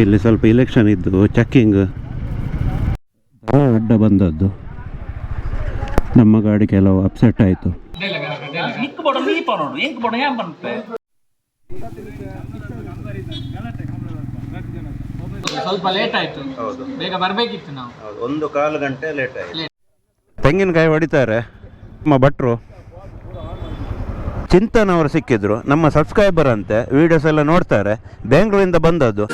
ಇಲ್ಲಿ ಸ್ವಲ್ಪ ಇಲೆಕ್ಷನ್ ಇದ್ದು ಚೆಕ್ಕಿಂಗ್ ಅಡ್ಡ ಬಂದದ್ದು. ನಮ್ಮ ಗಾಡಿ ಕೆಲವು ಅಪ್ಸೆಟ್ ಆಯಿತು. ಸ್ವಲ್ಪ ಲೇಟ್ ಬೇಗ ಬರ್ಬೇಕಿತ್ತು ನಾವು. ಒಂದು ಕಾಲು ಗಂಟೆ ಲೇಟ್ ಆಯಿತು. ತೆಂಗಿನಕಾಯಿ ಹೊಡಿತಾರೆ ನಮ್ಮ ಭಟ್ರು. ಚಿಂತನ್ ಅವರು ಸಿಕ್ಕಿದ್ರು ನಮ್ಮ ಸಬ್ಸ್ಕ್ರೈಬರ್ ಅಂತೆ ವಿಡಿಯೋಸ್ ಎಲ್ಲ ನೋಡ್ತಾರೆ ಬೆಂಗಳೂರಿಂದ ಬಂದದ್ದು.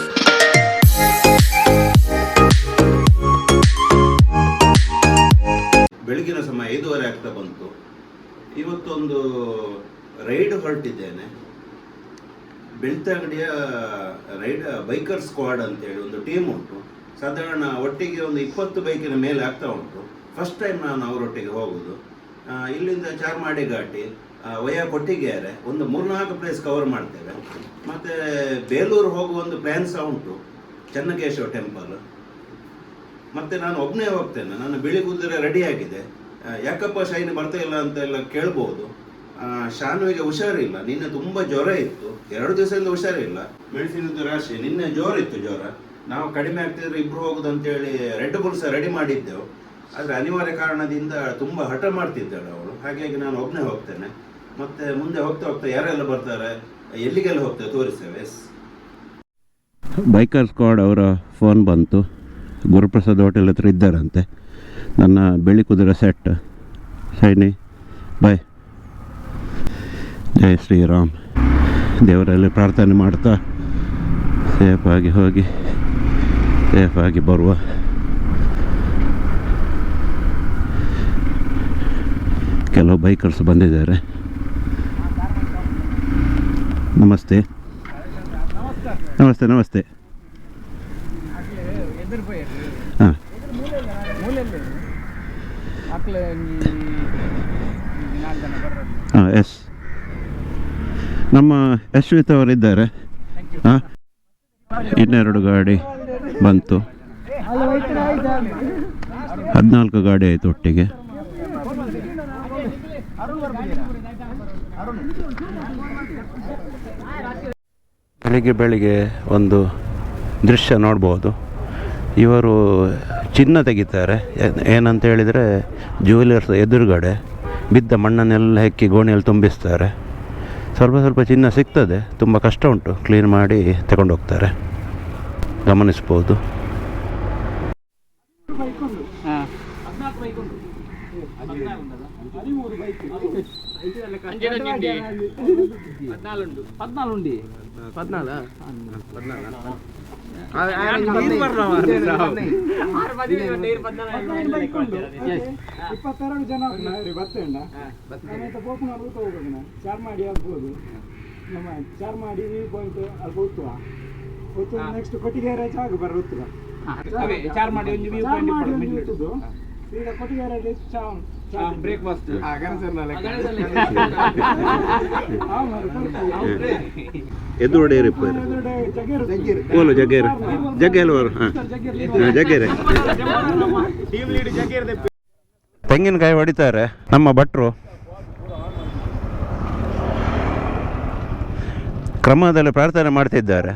ಬೆಳಗಿನ ಸಮಯ ಐದೂವರೆ ಆಗ್ತಾ ಬಂತು. ಇವತ್ತೊಂದು ರೈಡ್ ಹೊರಟಿದ್ದೇನೆ. ಬೆಳ್ತಂಗಡಿಯ ರೈಡ್, ಬೈಕರ್ ಸ್ಕ್ವಾಡ್ ಅಂತೇಳಿ ಒಂದು ಟೀಮ್ ಉಂಟು. ಸಾಧಾರಣ ಒಟ್ಟಿಗೆ ಒಂದು ಇಪ್ಪತ್ತು ಬೈಕಿನ ಮೇಲೆ ಆಗ್ತಾ ಉಂಟು. ಫಸ್ಟ್ ಟೈಮ್ ನಾನು ಅವರೊಟ್ಟಿಗೆ ಹೋಗೋದು. ಇಲ್ಲಿಂದ ಚಾರ್ಮಾಡಿ ಘಾಟಿ ವಯಾ ಕೊಟ್ಟಿಗೆರೆ, ಒಂದು ಮೂರ್ನಾಲ್ಕು ಪ್ಲೇಸ್ ಕವರ್ ಮಾಡ್ತೇವೆ. ಮತ್ತು ಬೇಲೂರು ಹೋಗುವ ಒಂದು ಪ್ಲ್ಯಾನ್ ಸಹ ಉಂಟು. ಚೆನ್ನಕೇಶವ ಟೆಂಪಲ್ ಮತ್ತೆ ನಾನು ಒಬ್ಬನೇ ಹೋಗ್ತೇನೆ. ನನ್ನ ಬಿಳಿ ಕುದುರೆ ರೆಡಿ ಆಗಿದೆ. ಯಾಕಪ್ಪ ಶೈನ್ ಬರ್ತಾ ಇಲ್ಲ ಅಂತ ಎಲ್ಲ ಕೇಳ್ಬೋದು. ಶಾನುವಿಗೆ ಹುಷಾರಿಲ್ಲ. ನಿನ್ನೆ ತುಂಬ ಜ್ವರ ಇತ್ತು. ಎರಡು ದಿವಸದಿಂದ ಹುಷಾರಿಲ್ಲ. ಮೆಡಿಸಿನದ್ದು ರಾಶಿ. ನಿನ್ನೆ ಜೋರಿತ್ತು ಜ್ವರ. ನಾವು ಕಡಿಮೆ ಆಗ್ತಿದ್ರೆ ಇಬ್ರು ಹೋಗುದು ಅಂತೇಳಿ ರೆಡ್ ಬುಲ್ಸ ರೆಡಿ ಮಾಡಿದ್ದೆವು. ಆದರೆ ಅನಿವಾರ್ಯ ಕಾರಣದಿಂದ ತುಂಬ ಹಠ ಮಾಡ್ತಿದ್ದಾಳೆ ಅವಳು. ಹಾಗಾಗಿ ನಾನು ಒಬ್ಬನೇ ಹೋಗ್ತೇನೆ. ಮತ್ತೆ ಮುಂದೆ ಹೋಗ್ತಾ ಹೋಗ್ತಾ ಯಾರೆಲ್ಲ ಬರ್ತಾರೆ? ಎಲ್ಲಿಗೆಲ್ಲ ಹೋಗ್ತೇವೆ? ತೋರಿಸ್ತೇವೆ. ಎಸ್ ಬೈಕರ್ ಸ್ಕ್ವಾಡ್ ಅವರ ಫೋನ್ ಬಂತು. ಗುರುಪ್ರಸಾದ್ ಹೋಟೆಲ್ ಹತ್ರ ಇದ್ದಾರಂತೆ. ನನ್ನ ಬೆಳ್ಳಿ ಕುದುರೆ set shiny boy. Jaya Shriram. ದೇವರಲ್ಲಿ ಪ್ರಾರ್ಥನೆ ಮಾಡ್ತಾ ಸೇಫಾಗಿ ಹೋಗಿ ಸೇಫಾಗಿ ಬರುವ. ಕೆಲವು ಬೈಕರ್ಸ್ ಬಂದಿದ್ದಾರೆ. ನಮಸ್ತೆ. ನಮಸ್ತೆ ನಮಸ್ತೆ ಎದುರು ಪೋಯ್ ಹಾಂ ಮೂಲೆಯಲ್ಲಿ ಮಕ್ಳು ನಾಲ್ಕು ಜನ ಬರೋದು ಹಾಂ ಎಸ್ ನಮ್ಮ ಯಶ್ವಿತ್ ಅವರಿದ್ದಾರೆ. ಹಾಂ? ಇನ್ನೆರಡು ಗಾಡಿ ಬಂತು. ಹದಿನಾಲ್ಕು ಗಾಡಿ ಆಯಿತು ಒಟ್ಟಿಗೆ. ಬೆಳಿಗ್ಗೆ ಬೆಳಿಗ್ಗೆ ಒಂದು ದೃಶ್ಯ ನೋಡ್ಬೋದು. ಇವರು ಚಿನ್ನ ತೆಗಿತಾರೆ. ಏನಂತ ಹೇಳಿದರೆ ಜ್ಯುವೆಲರ್ಸ್ ಎದುರುಗಡೆ ಬಿದ್ದ ಮಣ್ಣನ್ನೆಲ್ಲ ಹೆಕ್ಕಿ ಗೋಣಿಯಲ್ಲಿ ತುಂಬಿಸ್ತಾರೆ. ಸ್ವಲ್ಪ ಸ್ವಲ್ಪ ಚಿನ್ನ ಸಿಗ್ತದೆ. ತುಂಬ ಕಷ್ಟ ಉಂಟು. ಕ್ಲೀನ್ ಮಾಡಿ ತಗೊಂಡೋಗ್ತಾರೆ ಗಮನಿಸ್ಬೋದು. ಪದ್ನಾಲ್ಕು ಇಪ್ಪತ್ತೆರಡು ಜನ ಬರ್ತೇಂಡ ನಾನಂತ ಊಟ ಚಾರ್ ಮಾಡಿ ಆಗ್ಬೋದು ನಮ್ಮ ಚಾರ್ ಮಾಡಿ ವ್ಯೂ ಪಾಯಿಂಟ್ ಅಲ್ಲಿ ಹೋಗ್ತುವ. ಹೋಗ್ತು ನೆಕ್ಸ್ಟ್ ಕೊಟ್ಟಿಗೆ ಜಾಗ ಬರ ಹೊತ್ತುವ ಚಾರ್ ಮಾಡಿ ಒಂದು ವ್ಯೂ ಚಾರ್ ಮಾಡಿ ಒಂದು ಇರ್ತದ್ದು ಈಗ ಬ್ರೇಕ್ಫಾಸ್ಟ್ ಎದ್ದು ಹೊಡೆಯರಿ ಓಲು ಜಗ್ಗೇರು ಜಗ್ಗೇಲವರು ಹಾಂ ಜಗ್ಗೇರೆ ತೆಂಗಿನಕಾಯಿ ಹೊಡಿತಾರೆ ನಮ್ಮ ಭಟ್ರು. ಕ್ರಮದಲ್ಲಿ ಪ್ರಾರ್ಥನೆ ಮಾಡ್ತಿದ್ದಾರೆ.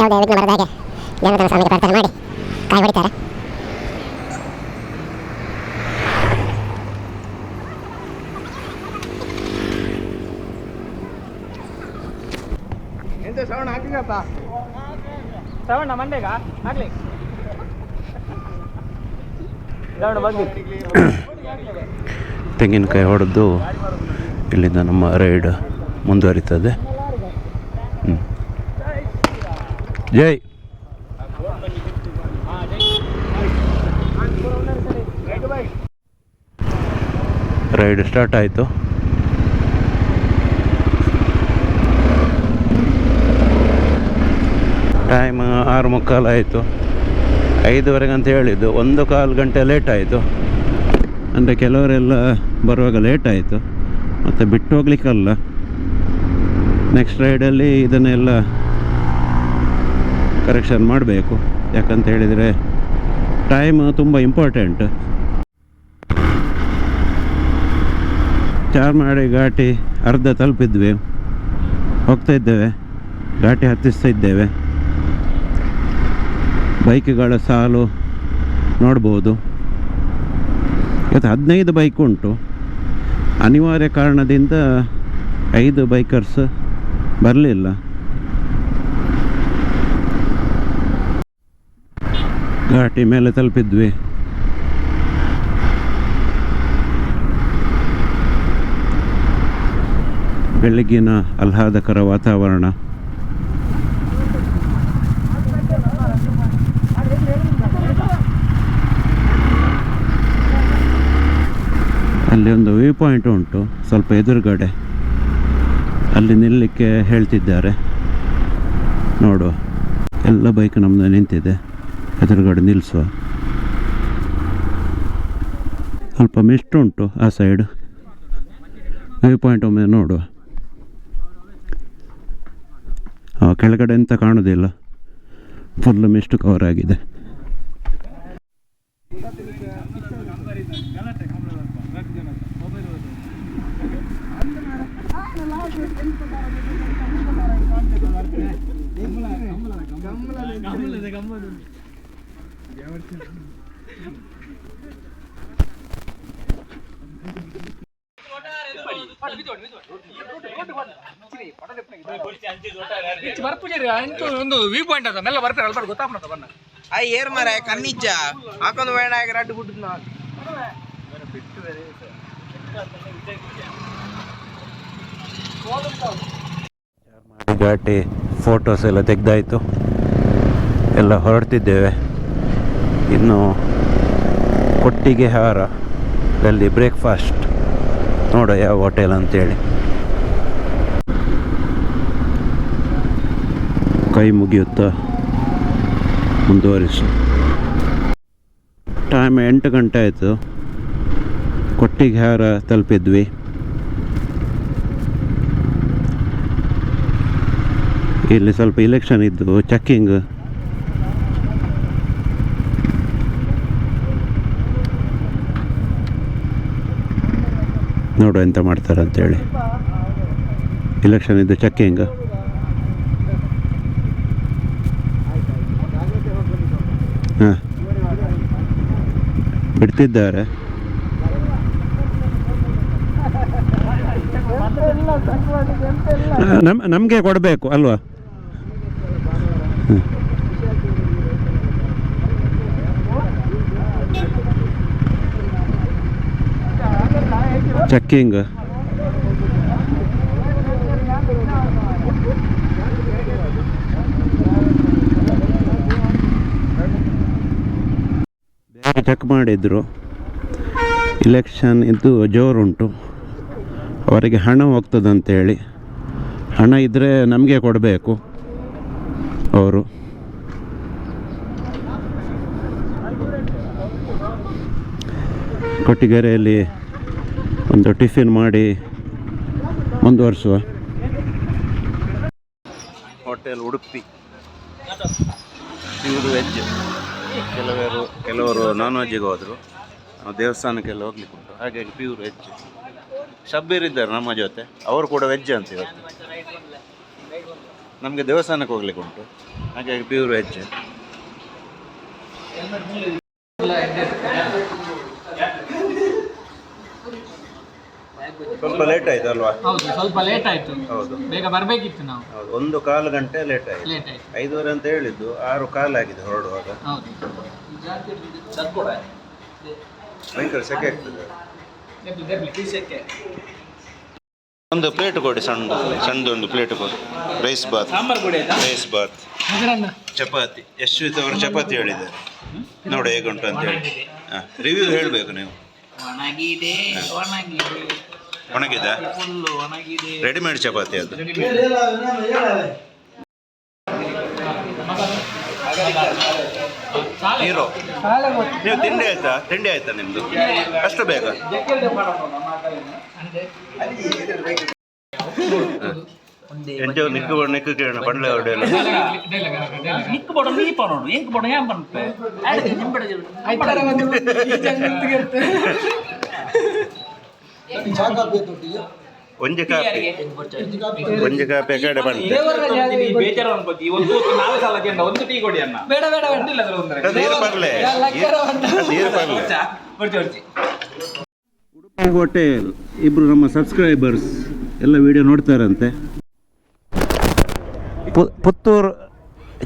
ಯಾವುದೇ ವಿಘ್ನ ಬರದ ಹಾಗೆ ಜನಾರ್ದನ ಸ್ವಾಮಿಗೆ ಪ್ರಾರ್ಥನೆ ಮಾಡಿ ಕಾಯಿ ಹೊಡಿತಾರೆ. ಶ್ರವಣ ಮಂಡೆಗ ಆಗ್ಲಿ. ಶ್ರವಣ ಬಂದು ತೆಂಗಿನಕಾಯಿ ಹೊಡೆದು ಇಲ್ಲಿಂದ ನಮ್ಮ ರೈಡ್ ಮುಂದುವರಿತದೆ. ಜೈ ರೈಡ್ ಸ್ಟಾರ್ಟ್ ಆಯಿತು. ಟೈಮ್ ಆರು ಮುಕ್ಕಾಲು ಆಯಿತು. ಐದುವರೆಗೆ ಅಂತ ಹೇಳಿದ್ದು. ಒಂದು ಕಾಲು ಗಂಟೆ ಲೇಟ್ ಆಯಿತು. ಅಂದರೆ ಕೆಲವರೆಲ್ಲ ಬರುವಾಗ ಲೇಟ್ ಆಯಿತು. ಮತ್ತು ಬಿಟ್ಟು ಹೋಗ್ಲಿಕ್ಕಲ್ಲ. ನೆಕ್ಸ್ಟ್ ರೈಡಲ್ಲಿ ಇದನ್ನೆಲ್ಲ ಕರೆಕ್ಷನ್ ಮಾಡಬೇಕು. ಯಾಕಂತ ಹೇಳಿದರೆ ಟೈಮ್ ತುಂಬ ಇಂಪಾರ್ಟೆಂಟ್ ಚಾರ್ಮಾಡಿ ಘಾಟಿ ಅರ್ಧ ತಲುಪಿದ್ವಿ. ಹೋಗ್ತಾ ಇದ್ದೇವೆ. ಘಾಟಿ ಹತ್ತಿಸ್ತಾ ಇದ್ದೇವೆ. ಬೈಕ್ಗಳ ಸಾಲು ನೋಡ್ಬೋದು. ಇವತ್ತು ಹದಿನೈದು ಬೈಕ್ ಉಂಟು. ಅನಿವಾರ್ಯ ಕಾರಣದಿಂದ ಐದು ಬೈಕರ್ಸ್ ಬರಲಿಲ್ಲ. ಘಾಟಿ ಮೇಲೆ ತಲುಪಿದ್ವಿ. ಬೆಳಗ್ಗಿನ ಆಹ್ಲಾದಕರ ವಾತಾವರಣ. ಅಲ್ಲಿ ಒಂದು ವ್ಯೂ ಪಾಯಿಂಟ್ ಉಂಟು, ಸ್ವಲ್ಪ ಎದುರುಗಡೆ. ಅಲ್ಲಿ ನಿಲ್ಲಕ್ಕೆ ಹೇಳ್ತಿದ್ದಾರೆ. ನೋಡುವ. ಎಲ್ಲ ಬೈಕ್ ನಮ್ಮದು ನಿಂತಿದೆ. ಎದುರುಗಡೆ ನಿಲ್ಲಿಸುವ ಸ್ವಲ್ಪ ಮಿಸ್ಟ್ ಉಂಟು ಆ ಸೈಡ್ ವ್ಯೂ ಪಾಯಿಂಟ್ ಒಮ್ಮೆ ನೋಡುವ. ಆ, ಕೆಳಗಡೆ ಎಂತ ಕಾಣೋದಿಲ್ಲ. ಫುಲ್ ಮಿಸ್ಟ್ ಕವರ್ ಆಗಿದೆ. ಬರ್ಪೂಜಾರಿ ಅಂತ ಒಂದು ವ್ಯೂ ಪಾಯಿಂಟ್ ಅದ ಮೆಲ್ಲ ಬರ್ತಾರೆ ಗೊತ್ತಾಗ್ಬಿಡುತ್ತೆ ಬನ್ನ ಆ ಏರ್ ಮರ ಕಣ್ಣಿಜ್ಜ ಹಾಕೊಂಡು ಬೇಡ ರಡ್ಡು ಬಿಟ್ಟು ನಾವು ಘಾಟಿ ಫೋಟೋಸ್ ಎಲ್ಲ ತೆಗ್ದಾಯ್ತು. ಎಲ್ಲ ಹೊರಡ್ತಿದ್ದೇವೆ. ಇನ್ನು ಕೊಟ್ಟಿಗೆ ಹಾರ ಅಲ್ಲಿ ಬ್ರೇಕ್ಫಾಸ್ಟ್ ನೋಡ ಯಾವ ಹೋಟೆಲ್ ಅಂತೇಳಿ. ಕೈ ಮುಗಿಯುತ್ತಾ? ಮುಂದುವರಿಸು. ಟೈಮ್ ಎಂಟು ಗಂಟೆ ಆಯಿತು. ಕೊಟ್ಟಿಗೆ ಹಾರ ತಲುಪಿದ್ವಿ. ಇಲ್ಲಿ ಸ್ವಲ್ಪ ಇಲೆಕ್ಷನ್ ಇದ್ದು ಚೆಕ್ಕಿಂಗ್ ನೋಡು ಎಂತ ಮಾಡ್ತಾರೆ ಅಂತೇಳಿ. ಇಲೆಕ್ಷನ್ ಇದ್ದು ಹಿಂಗ? ಹಾಂ. ಬಿಡ್ತಿದ್ದಾರೆ. ನಮ್ ನಮಗೆ ಕೊಡಬೇಕು ಅಲ್ವಾ? ಚೆಕ್ಕಿಂಗ್ ಚೆಕ್ ಮಾಡಿದ್ರು. ಇಲೆಕ್ಷನ್ ಇದು ಜೋರುಂಟು. ಅವರಿಗೆ ಹಣ ಹೋಗ್ತದಂತೇಳಿ. ಹಣ ಇದ್ದರೆ ನಮಗೆ ಕೊಡಬೇಕು ಅವರು. ಕೊಟ್ಟಿಗೆರೆಯಲ್ಲಿ ಒಂದು ಟಿಫಿನ್ ಮಾಡಿ ಮುಂದುವರಿಸುವ. ಹೋಟೆಲ್ ಉಡುಪಿ. ಇವರು ವೆಜ್. ಕೆಲವರು ಕೆಲವರು ನಾನ್ ವೆಜ್ಜಿಗೆ ಹೋದರು. ದೇವಸ್ಥಾನಕ್ಕೆಲ್ಲ ಹೋಗ್ಲಿಕ್ಕೆ ಉಂಟು. ಹಾಗಾಗಿ ಪ್ಯೂರ್ ವೆಜ್ ಶಬ್ಬೀರ್ ಇದ್ದಾರೆ ನಮ್ಮ ಜೊತೆ. ಅವರು ಕೂಡ ವೆಜ್ ಅಂತ ಇವತ್ತು. ನಮಗೆ ದೇವಸ್ಥಾನಕ್ಕೆ ಹೋಗ್ಲಿಕ್ಕೆ ಉಂಟು. ಹಾಗಾಗಿ ಪ್ಯೂರ್ ವೆಜ್ ಸ್ವಲ್ಪ ಲೇಟ್ ಆಯ್ತು ಅಲ್ವಾ ಹೌದು ಸ್ವಲ್ಪ ಲೇಟ್ ಆಯ್ತು. ಹೌದು. ಬೇಗ ಬರಬೇಕಿತ್ತು ನಾವು. ಹೌದು ಒಂದು ಕಾಲು ಗಂಟೆ ಲೇಟ್ ಆಯ್ತು. ಲೇಟ್ ಆಯ್ತು. ಐದುವರೆ ಅಂತ ಹೇಳಿದ್ದು ಆರು ಆಗಿದೆ ಹೊರಡುವಾಗ. ಹೌದು. ಭಯಂಕರ ಸೆಕೆ ಆಗ್ತದೆ. ಒಂದು ಪ್ಲೇಟ್ ಕೊಡಿ ಸಣ್ಣ ಸಣ್ಣದು ಒಂದು ಪ್ಲೇಟ್ ಕೊಡಿ. Rice bath rice bath chapati. Yashwith ಅವರು ಚಪಾತಿ ಹೇಳಿದ್ದಾರೆ. ನೋಡಿ ಹೇಗುಂಟು ಅಂತ ಹೇಳಿ. ಹಾಂ ರಿವ್ಯೂ ಹೇಳಬೇಕು ನೀವು. ಒಣಗಿದೆ ಒಣಗಿದೆ. ಒಣಗಿದ. ರೆಡಿಮೇಡ್ ಚಪಾತಿ ಅದು. ಹೀರೋ ನೀವು ತಿಂಡಿ ಆಯ್ತಾ? ತಿಂಡಿ ಆಯ್ತಾ ನಿಮ್ದು? ಅಷ್ಟು ಬೇಗ? ನಿಕ್ಕು ನಿಕ್ಕು ಕೇಳೋಣ ಬಂಡ್ಲೆ ಹೊಡೆಯಲ್ಲ ನಿಕ್ಕು ಬೋಡ ನೀ ಪರೋಡು ಎಂಕ್ ಬೋಡ ಯಾನ್ ಬಂತೆ? ಒಂಜಿ ಕಾಪಿ. ಒಂಜಿ ಕಾಪಿ. ಕಡೆ ಬಂತೆ ಬೇಜಾರು ಅನ್ಕೋತಿ. ಇವತ್ತು ನಾಲ್ಕು ಸಲ ಗೆಂಡ ಒಂದು ಟೀ ಕೊಡಿ ಅನ್ನ ಬೇಡ ಬೇಡ ಒಂದಿಲ್ಲ ಅದ್ರ ಒಂದ್ರೆ. ನೀರು ಬರ್ಲೆ. ನೀರು ಬರ್ಲೆ. ಬರ್ತಿ ಬರ್ತಿ ಹೋಟೆಲ್ ಇಬ್ರು ನಮ್ಮ ಸಬ್ಸ್ಕ್ರೈಬರ್ಸ್ ಎಲ್ಲ ವಿಡಿಯೋ ನೋಡ್ತಾರಂತೆ. ಪುತ್ತೂರು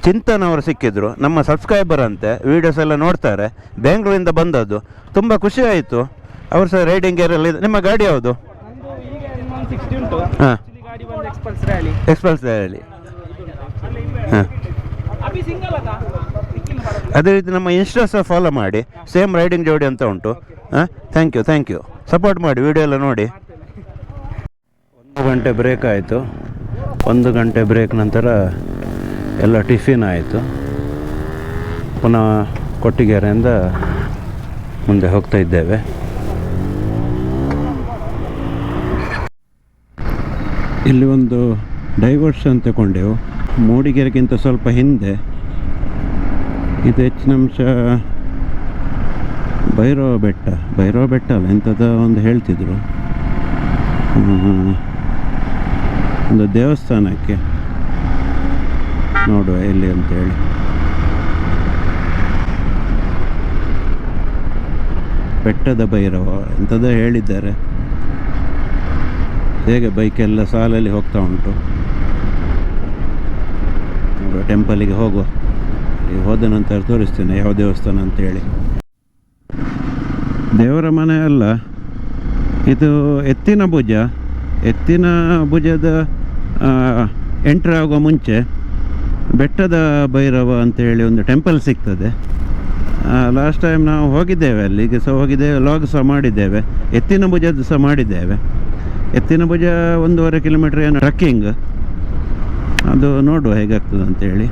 ಚಿಂತನ್ ಅವರು ಸಿಕ್ಕಿದ್ರು. ನಮ್ಮ ಸಬ್ಸ್ಕ್ರೈಬರ್ ಅಂತೆ. ವಿಡಿಯೋಸ್ ಎಲ್ಲ ನೋಡ್ತಾರೆ. ಬೆಂಗಳೂರಿಂದ ಬಂದದ್ದು. ತುಂಬ ಖುಷಿ ಆಯಿತು. ಅವರು ಸರ್ ರೈಡಿಂಗ್ ಗೇರ್ ಅಲ್ಲಿ ನಿಮ್ಮ ಗಾಡಿ ಯಾವುದು? ಹಾಂ. ಎಕ್ಸ್ಪಲ್ಸ್ ರ್ಯಾಲಿ ಹಾಂ. ಅದೇ ರೀತಿ ನಮ್ಮ ಇನ್ಸ್ಟಾ ಸಹ ಫಾಲೋ ಮಾಡಿ. ಸೇಮ್ ರೈಡಿಂಗ್ ಜೋಡಿ ಅಂತ ಉಂಟು. ಹಾಂ? Thank you thank you support ಮಾಡಿ ವಿಡಿಯೋ ಎಲ್ಲ ನೋಡಿ. ಒಂದು ಗಂಟೆ ಬ್ರೇಕ್ ಆಯಿತು. ಒಂದು ಗಂಟೆ ಬ್ರೇಕ್ ನಂತರ ಎಲ್ಲ ಟಿಫಿನ್ ಆಯಿತು. ಪುನಃ ಕೊಟ್ಟಿಗೆರೆಯಿಂದ ಮುಂದೆ ಹೋಗ್ತಾ ಇದ್ದೇವೆ. ಇಲ್ಲಿ ಒಂದು ಡೈವರ್ಷನ್ ತಗೊಂಡೆವು ಮೂಡಿಗೆರೆಗಿಂತ ಸ್ವಲ್ಪ ಹಿಂದೆ. ಇದು ಹೆಚ್ಚಿನ ಅಂಶ ಭೈರವ ಬೆಟ್ಟ. ಭೈರವ ಬೆಟ್ಟ ಅಲ್ಲ ಎಂಥದ ಒಂದು ಹೇಳ್ತಿದ್ರು. ಒಂದು ದೇವಸ್ಥಾನಕ್ಕೆ ನೋಡುವ ಎಲ್ಲಿ ಅಂತೇಳಿ. ಬೆಟ್ಟದ ಭೈರವ ಎಂಥದ ಹೇಳಿದ್ದಾರೆ. ಹೇಗೆ ಬೈಕೆಲ್ಲ ಸಾಲಲ್ಲಿ ಹೋಗ್ತಾ ಉಂಟು. ನೋಡುವ ಟೆಂಪಲಿಗೆ ಹೋಗುವ. ಹೋದ ನಂತರ ತೋರಿಸ್ತೇನೆ ಯಾವ ದೇವಸ್ಥಾನ ಅಂತೇಳಿ. ದೇವರ ಮನೆ ಅಲ್ಲ, ಇದು ಎತ್ತಿನ ಭುಜ. ಎತ್ತಿನ ಭುಜದ ಎಂಟ್ರ್ ಆಗುವ ಮುಂಚೆ ಬೆಟ್ಟದ ಭೈರವ ಅಂತೇಳಿ ಒಂದು ಟೆಂಪಲ್ ಸಿಗ್ತದೆ. ಲಾಸ್ಟ್ ಟೈಮ್ ನಾವು ಹೋಗಿದ್ದೇವೆ, ಅಲ್ಲಿಗೆ ಸಹ ಹೋಗಿದ್ದೇವೆ ಲಾಗ್ ಸಹ ಮಾಡಿದ್ದೇವೆ, ಎತ್ತಿನ ಭುಜದ್ದು ಸಹ ಮಾಡಿದ್ದೇವೆ. ಎತ್ತಿನ ಭುಜ ಒಂದೂವರೆ ಕಿಲೋಮೀಟ್ರ್ ಏನು ಟ್ರಕ್ಕಿಂಗ್. ಅದು ನೋಡುವ ಹೇಗಾಗ್ತದೆ ಅಂತೇಳಿ.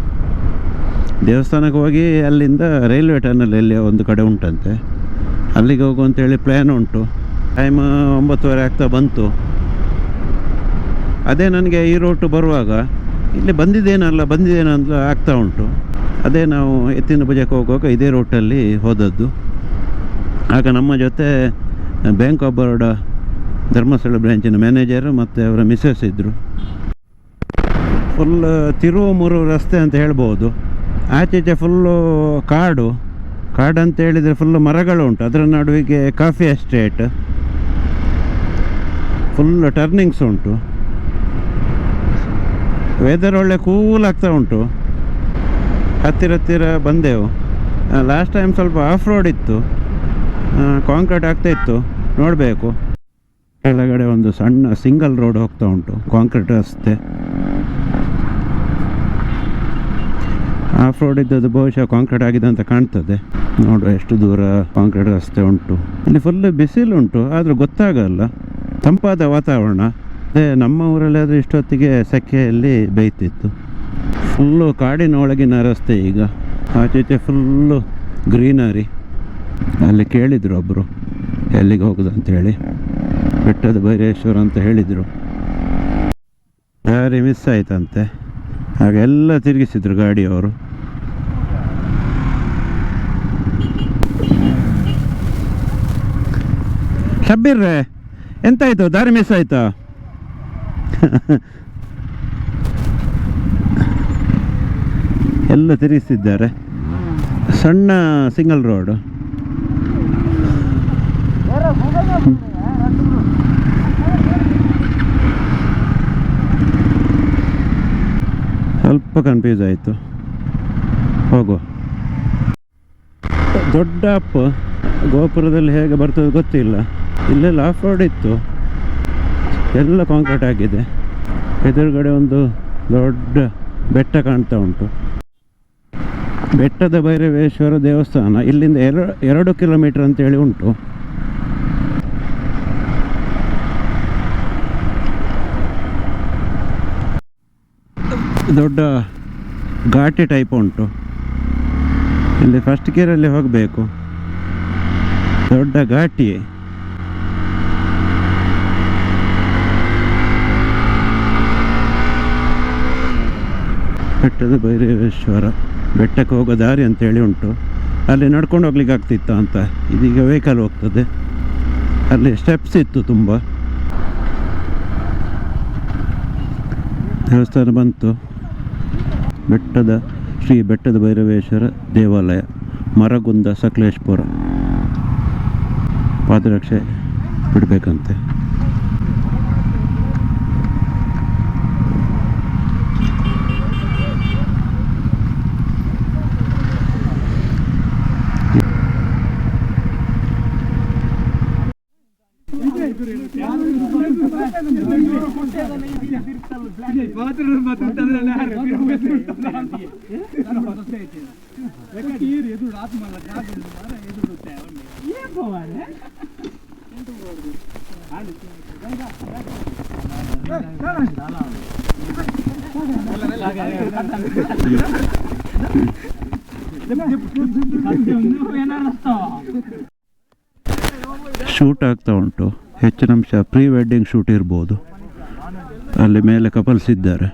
ದೇವಸ್ಥಾನಕ್ಕೆ ಹೋಗಿ ಅಲ್ಲಿಂದ ರೈಲ್ವೆ ಟನಲ್ ಎಲ್ಲಿ ಒಂದು ಕಡೆ ಉಂಟಂತೆ. ಅಲ್ಲಿಗೆ ಹೋಗು ಅಂತೇಳಿ ಪ್ಲ್ಯಾನ್ ಉಂಟು. ಟೈಮ್ ಒಂಬತ್ತುವರೆ ಆಗ್ತಾ ಬಂತು. ಅದೇ ನನಗೆ ಈ ರೋಟು ಬರುವಾಗ ಇಲ್ಲಿ ಬಂದಿದ್ದೇನಲ್ಲ ಬಂದಿದ್ದೇನಲ್ಲ ಆಗ್ತಾ ಉಂಟು. ಅದೇ ನಾವು ಎತ್ತಿನ ಭುಜಕ್ಕೆ ಹೋಗುವಾಗ ಇದೇ ರೂಟಲ್ಲಿ ಹೋದದ್ದು. ಆಗ ನಮ್ಮ ಜೊತೆ ಬ್ಯಾಂಕ್ ಆಫ್ ಬರೋಡಾ ಧರ್ಮಸ್ಥಳ ಬ್ರ್ಯಾಂಚಿನ ಮ್ಯಾನೇಜರ್ ಮತ್ತು ಅವರ ಮಿಸ್ಸಸ್ ಇದ್ದರು ಫುಲ್, ತಿರುವು ರಸ್ತೆ ಅಂತ ಹೇಳ್ಬೋದು. ಆಚೀಚೆ ಫುಲ್ಲು ಕಾಡು. ಕಾಡು ಅಂತ ಹೇಳಿದರೆ ಫುಲ್ಲು ಮರಗಳು ಉಂಟು ಅದರ ನಡುವಿಗೆ ಕಾಫಿ ಎಸ್ಟೇಟ್ ಫುಲ್ ಟರ್ನಿಂಗ್ಸ್ ಉಂಟು. ವೆದರ್ ಒಳ್ಳೆ ಕೂಲ್ ಆಗ್ತಾ ಉಂಟು. ಹತ್ತಿರ ಹತ್ತಿರ ಬಂದೆವು. ಲಾಸ್ಟ್ ಟೈಮ್ ಸ್ವಲ್ಪ ಆಫ್ ರೋಡ್ ಇತ್ತು ಕಾಂಕ್ರೀಟ್ ಆಗ್ತಾ ಇತ್ತು. ನೋಡಬೇಕು. ಕೆಳಗಡೆ ಒಂದು ಸಣ್ಣ ಸಿಂಗಲ್ ರೋಡ್ ಹೋಗ್ತಾ ಉಂಟು. ಕಾಂಕ್ರೀಟ್ ರಸ್ತೆ. ಆಫ್ ರೋಡ್ ಇದ್ದದ್ದು ಬಹುಶಃ ಕಾಂಕ್ರೀಟ್ ಆಗಿದೆ ಅಂತ ಕಾಣ್ತದೆ. ನೋಡುವ ಎಷ್ಟು ದೂರ ಕಾಂಕ್ರೀಟ್ ರಸ್ತೆ ಉಂಟು. ಇಲ್ಲಿ ಫುಲ್ ಬಿಸಿಲು ಉಂಟು, ಆದರೂ ಗೊತ್ತಾಗಲ್ಲ. ತಂಪಾದ ವಾತಾವರಣ. ಅದೇ ನಮ್ಮ ಊರಲ್ಲಿ ಆದರೆ ಇಷ್ಟೊತ್ತಿಗೆ ಸೆಕೆಯಲ್ಲಿ ಬೇಯ್ತಿತ್ತು. ಫುಲ್ಲು ಕಾಡಿನ ಒಳಗಿನ ರಸ್ತೆ ಈಗ. ಆಚೆಚೆ ಫುಲ್ಲು ಗ್ರೀನರಿ ಅಲ್ಲಿ ಕೇಳಿದರು ಒಬ್ಬರು ಎಲ್ಲಿಗೆ ಹೋಗುದು ಅಂತೇಳಿ. ಬೆಟ್ಟದ ಭೈರೇಶ್ವರ ಅಂತ ಹೇಳಿದರು. ದಾರಿ ಮಿಸ್ ಆಯ್ತಂತೆ. ಹಾಗೆಲ್ಲ ತಿರುಗಿಸಿದ್ರು ಗಾಡಿಯವರು. ಶಬ್ಬೀರ್ರೆ ಎಂತಾಯ್ತು? ದಾರಿ ಮಿಸ್ ಆಯ್ತಾ? ಎಲ್ಲ ತಿರುಗಿಸಿದ್ದಾರೆ. ಸಣ್ಣ ಸಿಂಗಲ್ ರೋಡ್ ಸ್ವಲ್ಪ ಕನ್ಫ್ಯೂಸ್ ಆಯಿತು. ಹೋಗುವ. ದೊಡ್ಡ ಅಪ್ಪ ಗೋಪುರದಲ್ಲಿ ಹೇಗೆ ಬರ್ತದೆ ಗೊತ್ತಿಲ್ಲ. ಇಲ್ಲೆಲ್ಲ ಆಫ್ ರೋಡ್ ಇತ್ತು. ಎಲ್ಲ ಕಾಂಕ್ರೀಟ್ ಆಗಿದೆ. ಎದುರುಗಡೆ ಒಂದು ದೊಡ್ಡ ಬೆಟ್ಟ ಕಾಣ್ತಾ ಉಂಟು. ಬೆಟ್ಟದ ಭೈರವೇಶ್ವರ ದೇವಸ್ಥಾನ ಇಲ್ಲಿಂದ ಎರಡು ಎರಡು ಕಿಲೋಮೀಟರ್ ಅಂತೇಳಿ ಉಂಟು. ದೊಡ್ಡ ಘಾಟಿ ಟೈಪ್ ಉಂಟು. ಇಲ್ಲಿ ಫಸ್ಟ್ ಗೇರಲ್ಲಿ ಹೋಗಬೇಕು. ದೊಡ್ಡ ಘಾಟಿ ಬೆಟ್ಟದ ಭೈರವೇಶ್ವರ ಬೆಟ್ಟಕ್ಕೆ ಹೋಗೋ ದಾರಿ ಅಂತೇಳಿ ಉಂಟು. ಅಲ್ಲಿ ನಡ್ಕೊಂಡು ಹೋಗ್ಲಿಕ್ಕೆ ಆಗ್ತಿತ್ತು ಅಂತ. ಇದೀಗ ವೆಹಿಕಲ್ ಹೋಗ್ತದೆ. ಅಲ್ಲಿ ಸ್ಟೆಪ್ಸ್ ಇತ್ತು ತುಂಬ. ದೇವಸ್ಥಾನ ಬಂತು. ಬೆಟ್ಟದ ಶ್ರೀ ಬೆಟ್ಟದ ಭೈರವೇಶ್ವರ ದೇವಾಲಯ ಮರಗುಂದ ಸಕಲೇಶ್ಪುರ. ಪಾದರಕ್ಷೆ ಬಿಡಬೇಕಂತೆ. ಶೂಟ್ ಆಗ್ತಾ ಉಂಟು. ಹೆಚ್ಚಿನ ಅಂಶ ಪ್ರೀ ವೆಡ್ಡಿಂಗ್ ಶೂಟ್ ಇರ್ಬೋದು. ಅಲ್ಲಿ ಮೇಲೆ ಕಪಲ್ಸ್ ಇದ್ದಾರೆ.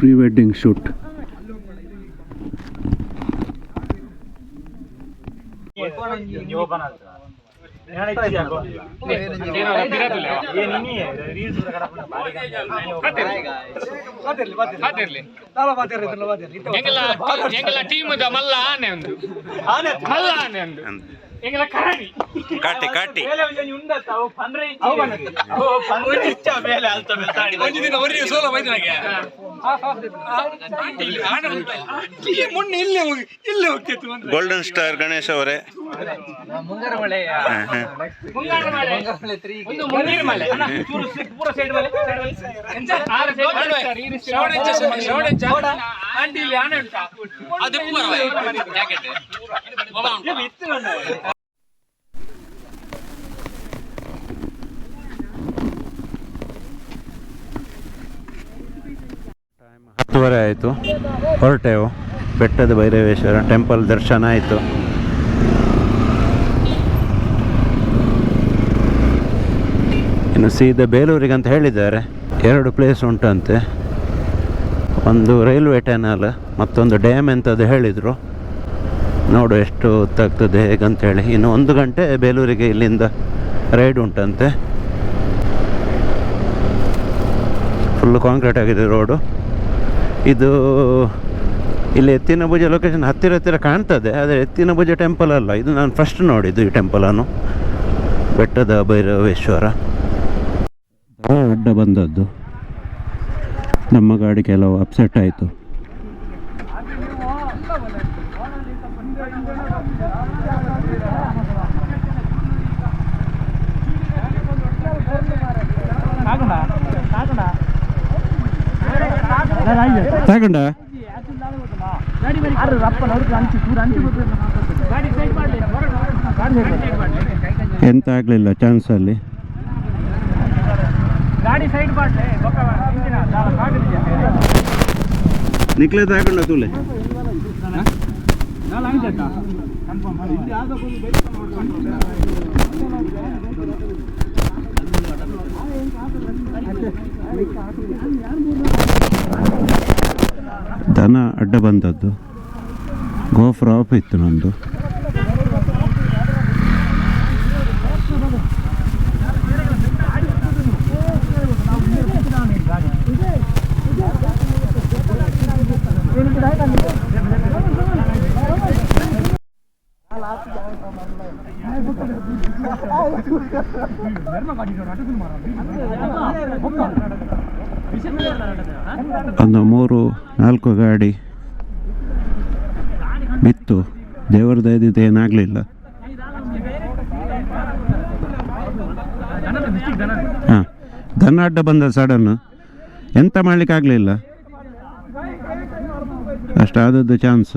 ಪ್ರೀ ವೆಡ್ಡಿಂಗ್ ಶೂಟ್ ಮಲ್ಲ ಆನೆ ಒಂದು ಮಲ್ಲ ಆನೆ ಒಂದು ಕಾಟಿ ಕಾಟಿ ಗೋಲ್ಡನ್ ಸ್ಟಾರ್ ಗಣೇಶ್ ಅವರೇ. ಮುಂಗಾರ ಮಳೆ ಒಂದು ಮುಂದಿನ ಮಳೆ ಈ ರೀತಿ ಶ್ರವಣ ಜಾಗ. ಆಂಟಿ ಇಲ್ಲಿ ಅದು ಹತ್ತುವರೆ ಆಯಿತು. ಹೊರಟೆವು. ಬೆಟ್ಟದ ಭೈರವೇಶ್ವರ ಟೆಂಪಲ್ ದರ್ಶನ ಆಯಿತು. ಇನ್ನು ಸೀದಾ ಬೇಲೂರಿಗೆ ಅಂತ ಹೇಳಿದ್ದಾರೆ. ಎರಡು ಪ್ಲೇಸ್ ಉಂಟಂತೆ. ಒಂದು ರೈಲ್ವೆ ಟ್ಯಾನಲ್ ಮತ್ತೊಂದು ಡ್ಯಾಮ್ ಎಂತದ್ದು ಹೇಳಿದರು. ನೋಡು ಎಷ್ಟು ಹೊತ್ತಾಗ್ತದೆ ಹೇಗಂತೇಳಿ. ಇನ್ನು ಒಂದು ಗಂಟೆ ಬೇಲೂರಿಗೆ ಇಲ್ಲಿಂದ ರೈಡ್ ಉಂಟಂತೆ. ಫುಲ್ಲು ಕಾಂಕ್ರೀಟ್ ಆಗಿದೆ ರೋಡು ಇದು ಇಲ್ಲಿ ಎತ್ತಿನ ಭುಜ ಲೊಕೇಶನ್ ಹತ್ತಿರ ಹತ್ತಿರ ಕಾಣ್ತದೆ, ಆದರೆ ಎತ್ತಿನ ಭುಜ ಟೆಂಪಲ್ ಅಲ್ಲ. ಇದು ನಾನು ಫಸ್ಟ್ ನೋಡಿದ್ದು ಈ ಟೆಂಪಲನ್ನು ಬೆಟ್ಟದ ಭೈರವೇಶ್ವರ. ಅಡ್ಡ ಬಂದದ್ದು. ನಮ್ಮ ಗಾಡಿ ಕೆಲವು ಅಪ್ಸೆಟ್ ಆಯಿತು. ತಗೊಂಡ? ಎಂತ ಆಗಲಿಲ್ಲ ಚಾನ್ಸಲ್ಲಿ ನಿಕ್ಲೆ ತಗೊಂಡ ತುಲೆ. ದನ ಅಡ್ಡ ಬಂದದ್ದು. ಗೋಫ್ರ ಆಫ್ ಇತ್ತು ನಂದು ಒಂದು ಮೂರು ನಾಲ್ಕು ಗಾಡಿ ಬಿತ್ತು ದೇವರ ದಯದಿಂದ ಏನಾಗಲಿಲ್ಲ. ಹಾಂ ದನ ಅಡ್ಡ ಬಂದ ಸಡನ್ ಎಂತ ಮಾಡಲಿಕ್ಕಾಗಲಿಲ್ಲ? ಅಷ್ಟಾದದ್ದು ಚಾನ್ಸ್